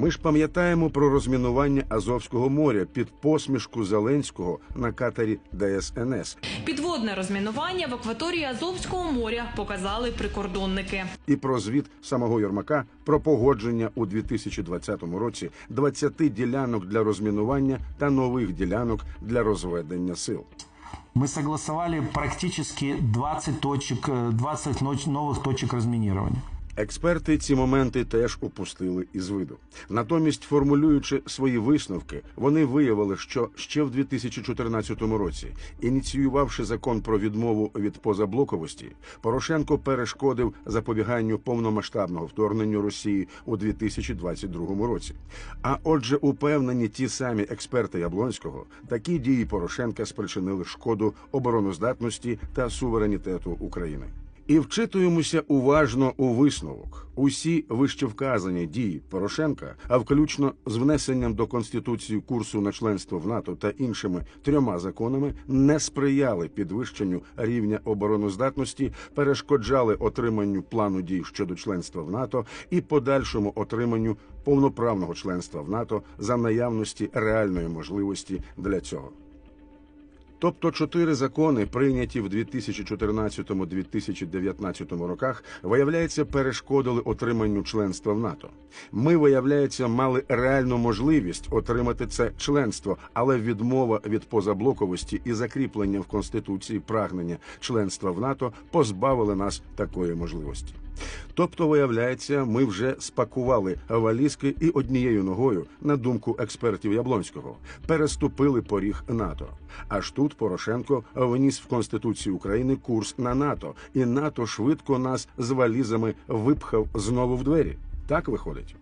Ми ж пам'ятаємо про розмінування Азовського моря під посмішку Зеленського на катері ДСНС Підводне розмінування в акваторії Азовського моря показали прикордонники. і про звіт самого Єрмака про погодження у 2020 році 20 ділянок для розмінування та нових ділянок для розведення сил. Мы согласовали практически 20 точек, э, 20 ноч- новых точек разминирования. Експерти ці моменти теж упустили із виду. Натомість, формулюючи свої висновки, вони виявили, що ще в 2014 році, ініціювавши закон про відмову від позаблоковості, Порошенко перешкодив запобіганню повномасштабного вторгненню Росії у 2022 році. А отже, упевнені ті самі експерти Яблонського, такі дії Порошенка спричинили шкоду обороноздатності та суверенітету України. І вчитуємося уважно у висновок. Усі вищевказані дії Порошенка, а включно з внесенням до конституції курсу на членство в НАТО та іншими трьома законами, не сприяли підвищенню рівня обороноздатності, перешкоджали отриманню плану дій щодо членства в НАТО і подальшому отриманню повноправного членства в НАТО за наявності реальної можливості для цього. Тобто чотири закони, прийняті в 2014-2019 роках, виявляється, перешкодили отриманню членства в НАТО. Ми, виявляється, мали реальну можливість отримати це членство, але відмова від позаблоковості і закріплення в конституції прагнення членства в НАТО позбавили нас такої можливості. Тобто, виявляється, ми вже спакували валізки і однією ногою, на думку експертів Яблонського, переступили поріг НАТО. Аж тут Порошенко вніс в Конституцію України курс на НАТО, і НАТО швидко нас з валізами випхав знову в двері. Так виходить.